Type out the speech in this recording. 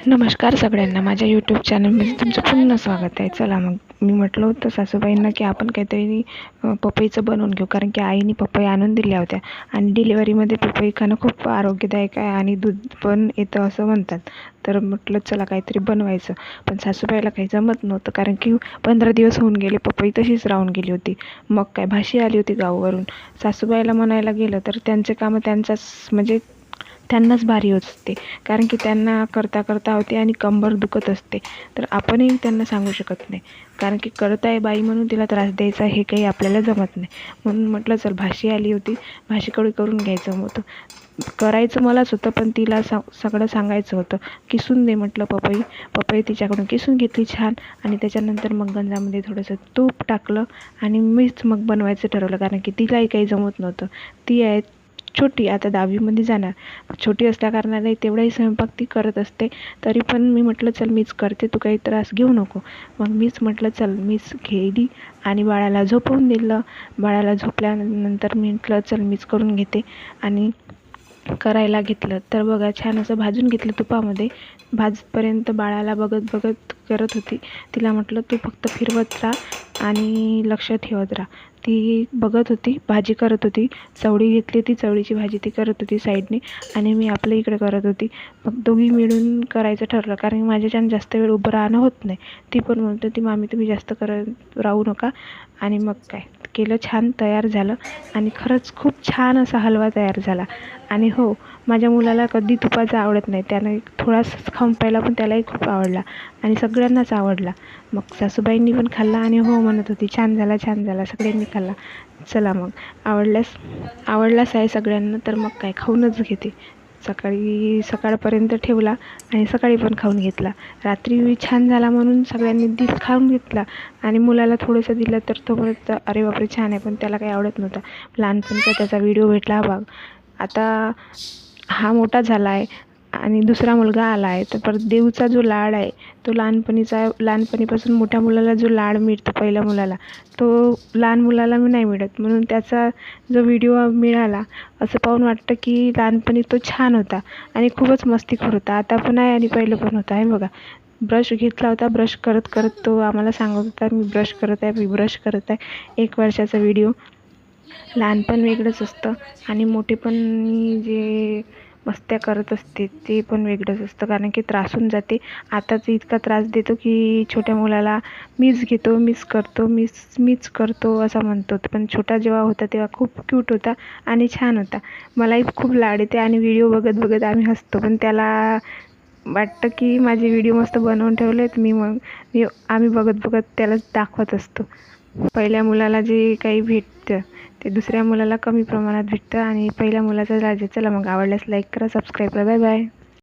नमस्कार सगळ्यांना. माझ्या यूट्यूब चॅनलमध्ये तुमचं पुन्हा स्वागत आहे. चला मग मी म्हटलं होतं सासूबाईंना की आपण काहीतरी पपईचं बनवून घेऊ. कारण की आईने पपई आणून दिल्या होत्या. आणि डिलिव्हरीमध्ये पपई खाणं खूप आरोग्यदायक आहे आणि दूध पण येतं असं म्हणतात. तर म्हटलं चला काहीतरी बनवायचं. पण सासूबाईला काही जमत नव्हतं. कारण की पंधरा दिवस होऊन गेले पपई तशीच राहून गेली होती. मग काय भाशी आली होती गावावरून. सासूबाईला म्हणायला गेलं तर त्यांचे कामं त्यांचाच म्हणजे त्यांनाच भारी होत असते. कारण की त्यांना करता करता होते आणि कंबर दुखत असते. तर आपणही त्यांना सांगू शकत नाही. कारण की करत आहे बाई म्हणून तिला त्रास द्यायचा हे काही आपल्याला जमत नाही. म्हणून म्हटलं चल भाशी आली होती. भाषेकडे करून घ्यायचं होतं. करायचं मलाच होतं पण तिला सा सगळं सांगायचं होतं. किसून दे म्हटलं पपई. पपई तिच्याकडून किसून घेतली छान. आणि त्याच्यानंतर मग गंजामध्ये थोडंसं तूप टाकलं आणि मीच मग बनवायचं ठरवलं. कारण की तिलाही काही जमत नव्हतं. ती आहे छोटी आता दहावीमध्ये जाणार. छोटी असल्याकारणाने तेवढाही स्वयंपाक ती करत असते. तरी पण मी म्हटलं चल मीच करते तू काही त्रास घेऊ नको. मग मीच म्हटलं चल मीच घेईली आणि बाळाला झोपवून दिलं. बाळाला झोपल्यानंतर मी म्हटलं चल मीच करून घेते. आणि करायला घेतलं. तर बघा छान असं भाजून घेतलं तुपामध्ये. भाजपर्यंत बाळाला बघत बघत करत होती. तिला म्हटलं तू फक्त फिरवत राहा. आणि लक्ष ठेवत राहा. ती बघत होती भाजी करत होती. चवळी घेतली ती चवळीची भाजी ती करत होती साईडने आणि मी आपल्या इकडे करत होती. मग दोघी मिळून करायचं ठरलं कारण माझ्याच्यानं जास्त वेळ उभं राहणं होत नाही. ती पण म्हणत होती मामी तुम्ही जास्त करत राहू नका. आणि मग काय? केलं छान तयार झालं आणि खरंच खूप छान असा हलवा तयार झाला. आणि हो माझ्या मुलाला कधी तुपाचं आवडत नाही त्यानं थोडासाच खाऊन पाहिला पण त्यालाही खूप आवडला आणि सगळ्यांनाच आवडला. मग सासूबाईंनी पण खाल्ला आणि हो म्हणत होती छान झाला छान झाला सगळ्यांनी खाल्ला. चला मग आवडल्यास आवडलाच आहे सगळ्यांना तर मग काय खाऊनच घेते. सकाळी सकाळपर्यंत ठेवला आणि सकाळी पण खाऊन घेतला. रात्री छान झाला म्हणून सगळ्यांनी दिल खाऊन घेतला आणि मुलाला थोडंसं दिलं तर तो म्हणत अरे बापरे छान आहे पण त्याला काही आवडत नव्हता. लहानपणीचा त्याचा व्हिडिओ भेटला हा भाग. आता हा मोठा झाला आहे. आणि दुसरा मुलगा आला आहे तर परत देऊचा जो लाड आहे तो लहानपणीचा लहानपणीपासून मोठ्या मुलाला जो लाड मिळतो पहिल्या मुलाला तो लहान मुलाला नाही मिळत. म्हणून त्याचा जो व्हिडिओ मिळाला असं पाहून वाटतं की लहानपणी तो छान होता आणि खूपच मस्तीखोर होता. आता पण आहे आणि पहिलं पण होता आहे बघा. ब्रश घेतला होता ब्रश करत करत तो आम्हाला सांगत होता मी ब्रश करत आहे मी ब्रश करत आहे. एक वर्षाचा व्हिडिओ लहानपण वेगळंच असतं आणि मोठेपण जे मस्त्या करत असते ते पण वेगळंच असतं. कारण की त्रासून जाते. आताच इतका त्रास देतो की छोट्या मुलाला मीच घेतो मीच करतो मीच मीच करतो असं म्हणतो. पण छोटा जेव्हा होता तेव्हा खूप क्यूट होता आणि छान होता. मलाही खूप लाड येते आणि व्हिडिओ बघत बघत आम्ही हसतो. पण त्याला वाटतं की माझे व्हिडिओ मस्त बनवून ठेवले आहेत मी मग मी आम्ही बघत बघत त्यालाच दाखवत असतो. पहिल्या मुलाला जे काही भेटतं ते दुसऱ्या मुलाला कमी प्रमाणात भेटतं आणि पहिल्या मुलाचं राज्य चला मग आवडल्यास लाईक करा सबस्क्राईब करा बाय बाय